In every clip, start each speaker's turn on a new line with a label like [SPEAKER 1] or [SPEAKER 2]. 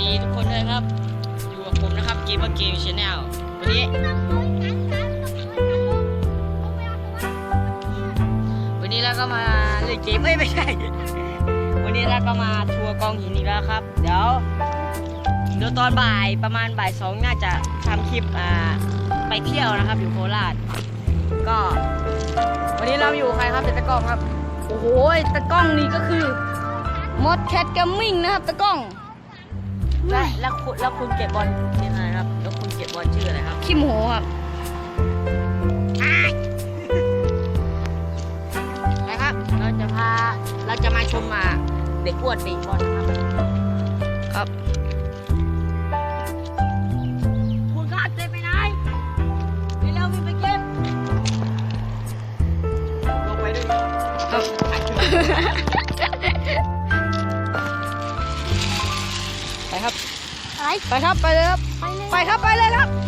[SPEAKER 1] ดีทุกคนด้วยครับ อยู่กับผมนะครับเกมเมอร์เกมชาแนลวันนี้ วันนี้เราก็มาเล่นเกมเอ้ยไม่ใช่ วันนี้เราก็มาทัวร์กองหินอีกแล้วครับ เดี๋ยวเดี๋ยวตอนบ่ายประมาณบ่ายสองน่าจะทำคลิปอ่าไปเที่ยวนะครับ อยู่โคราช ก็ วันนี้เราอยู่ใครครับเป็นตะกล้องครับ โอ้โหตะกล้องนี่ก็คือมดแคทกัมมิ่งนะครับตะกล้อง และแล้วคุณแล้วคุณเก็บบอลชื่ออะไรครับ แล้วคุณเก็บบอลชื่ออะไรครับ
[SPEAKER 2] ขี้หมูครับ
[SPEAKER 1] นะครับ เราจะพา เราจะมาชมมาเด็กอ้วนเตะบอลนะครับ
[SPEAKER 2] ครับ
[SPEAKER 1] คุณคาดเตะไปไหนเร็วๆวิ่งไปเก็บลงไปด้วย
[SPEAKER 2] ครับ ครับ
[SPEAKER 3] อะไร
[SPEAKER 2] ไปครับ ไปเลยครับ
[SPEAKER 3] ไปเลย
[SPEAKER 2] ไปครับ ไปเลยครับ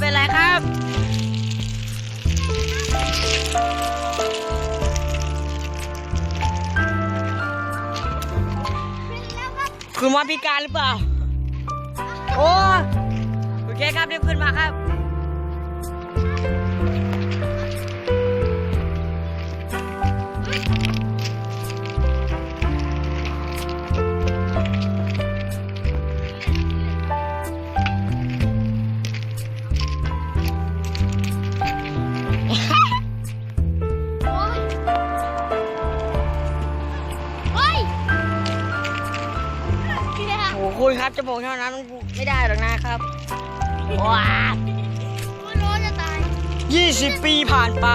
[SPEAKER 2] เป็น
[SPEAKER 1] ไร
[SPEAKER 2] ครับ
[SPEAKER 1] คุณหมอพิการหรือเปล่า โอ้โอเคครับรีบขึ้นมาครับ คุณครับจะบอกเท่านั้นไม่ได้หรอกนะครับว้า
[SPEAKER 3] มันร้อนจะตาย
[SPEAKER 1] 20ปีผ่านไป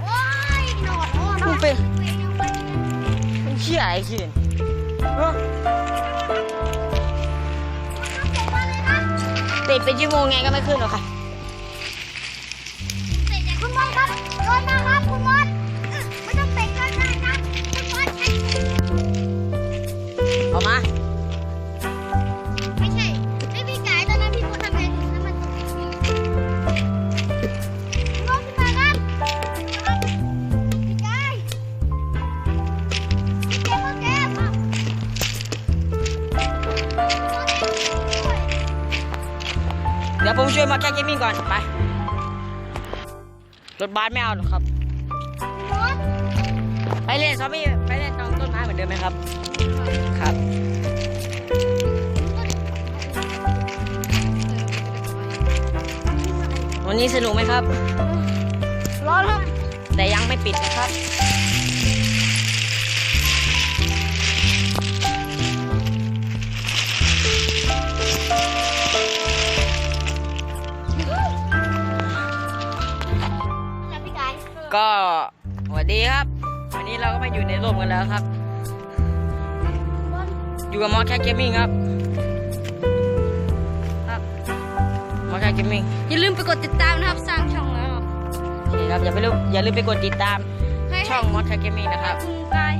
[SPEAKER 3] โอ้ยหนอนโอ้ย
[SPEAKER 1] พูดเป็นมันเชี่ยไอ้ขิ ติดเป็นชั่วโมงไงก็ไม่ขึ้นหรอกค่ะ
[SPEAKER 3] คุณมดครับโดนมาครับคุณมดไม่ต้องเตะกันนะครับคุณมด
[SPEAKER 1] ออกมา ผมช่วยมาแก้เกมมิ่งก่อนไป รถบัสไม่เอาหรอกครับ
[SPEAKER 3] รถ
[SPEAKER 1] ไปเล่นซอมบี้ไปเล่นตรงต้นไม้เหมือนเดิมไหมครับ ครับ วันนี้สนุกไหมครับ
[SPEAKER 2] ร้อนครับ
[SPEAKER 1] แต่ยังไม่ปิดนะครับ ครับ วันนี้เราก็มาอยู่ในร่มกันแล้วครับ อยู่กับมอสแคทเกมมิ่งครับครับมอสแคทเกมมิ่ง
[SPEAKER 2] อย่าลืมไปกดติดตามนะครับสร้างช่องแล้วครับ
[SPEAKER 1] โอเคครับอย่าไปลืมอย่าลืมไปกดติดตาม
[SPEAKER 2] ให้
[SPEAKER 1] ช่องมอสแคทเกมมิ่งนะครับ
[SPEAKER 2] ให้คุณกาย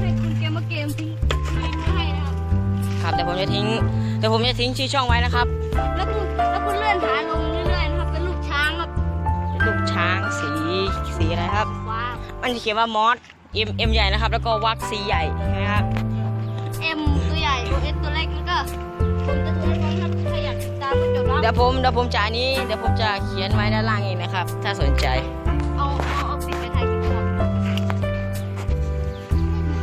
[SPEAKER 2] ให้คุณเกมมาเกมทิ้งลิงก์ไว้ให้นะครับ
[SPEAKER 1] ครับแต่ผมจะทิ้ง แต่ผมจะทิ้งชื่อช่องไว้นะครับ
[SPEAKER 2] แล้วคุณแล้วคุณเลื่อนหาลง
[SPEAKER 1] สีอะไรครับ
[SPEAKER 2] ว้าว
[SPEAKER 1] มันจะเขียนว่ามอส M M ใหญ่นะครับ แล้วก็วักสีใหญ่ใช่ไหมครับ
[SPEAKER 2] เอ็มตัวใหญ่โอเอสตัวเล็กแล้วก็ผมจะตัวเล็กนะครับถ้าอยากติดตามก็จดรับ
[SPEAKER 1] เดี๋ยวผมเดี๋ยวผมจะอันนี้เดี๋ยวผมจะเขียนไว้ด้านล่างเองนะครับ ถ้าสนใจ
[SPEAKER 2] เอาเอาเอาปิดไปถ่ายคลิปก่อน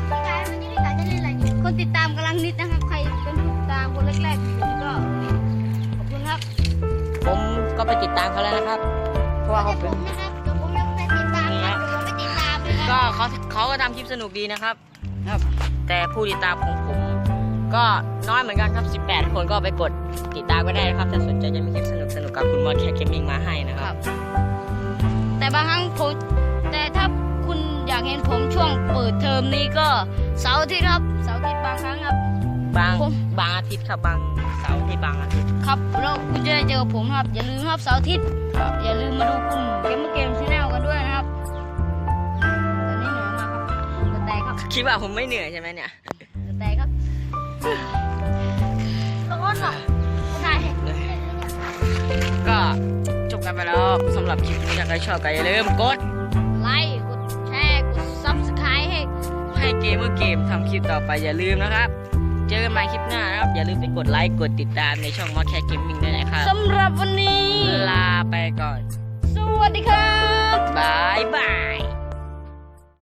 [SPEAKER 3] พี่กายวันนี้พี่กายจะเล่นอะไรเนี่ย
[SPEAKER 2] คนติดตามกำลังนิดนะครับ ใครเป็นผู้ติดตามคนแรกๆผมก็ขอบคุณครับ
[SPEAKER 1] ผมก็ไปติดตามเขาแล้วนะครับ เพราะว่าเขา
[SPEAKER 3] แต่ผ
[SPEAKER 1] เป็น
[SPEAKER 3] มนะครับ
[SPEAKER 1] ก็เขาเขาก็ทำคลิปสนุกดีนะครับ ครับ แต่ผู้ติดตามของผม ก็น้อยเหมือนกันครับ 18 คนก็ไปกดติดตามก็ได้นะครับ ถ้าสนใจจะมีคลิปสนุกสนุกๆกับคุณมอสแคทเกมมิ่งมาให้นะครับ
[SPEAKER 2] แต่บางครั้งผมแต่ถ้าคุณอยากเห็นผมช่วงเปิดเทอมนี้ก็เสาร์อาทิตย์ครับเสาร์อาทิตย์บางครั้งครับ
[SPEAKER 1] บาง
[SPEAKER 2] ผม
[SPEAKER 1] บางอาทิตย์ครับบางเสาร์ที่บางอาทิตย์
[SPEAKER 2] ครับแล้วคุณจะได้เจอผมครับ อย่าลืมครับเสาร์อาทิตย์
[SPEAKER 1] ครับ
[SPEAKER 2] อย่าลืมมาดูกลุ่มเกมเมอร์เกมชแนลกันด้วยนะครับ ครับ
[SPEAKER 1] คิดว่าผมไม่เหนื่อยใช่ไหมเนี่ย
[SPEAKER 2] จะแตกครับร้อนอะใช่
[SPEAKER 1] ก็จบกันไปแล้วสำหรับคลิปนี้ถ้าใครชอบก็อย่าลืมกด
[SPEAKER 2] ไลค์กดแชร์กดซับสไครต์ให้
[SPEAKER 1] ให้เกมเมอร์เกมทำคลิปต่อไปอย่าลืมนะครับ เจอกันใหม่คลิปหน้านะครับ อย่าลืมไปกดไลค์กดติดตามในช่องมอสแคทเกมมิ่งด้วยนะครับ
[SPEAKER 2] สำหรับวันนี้
[SPEAKER 1] ลาไปก่อน
[SPEAKER 2] สวัสดีครับ
[SPEAKER 1] บายบาย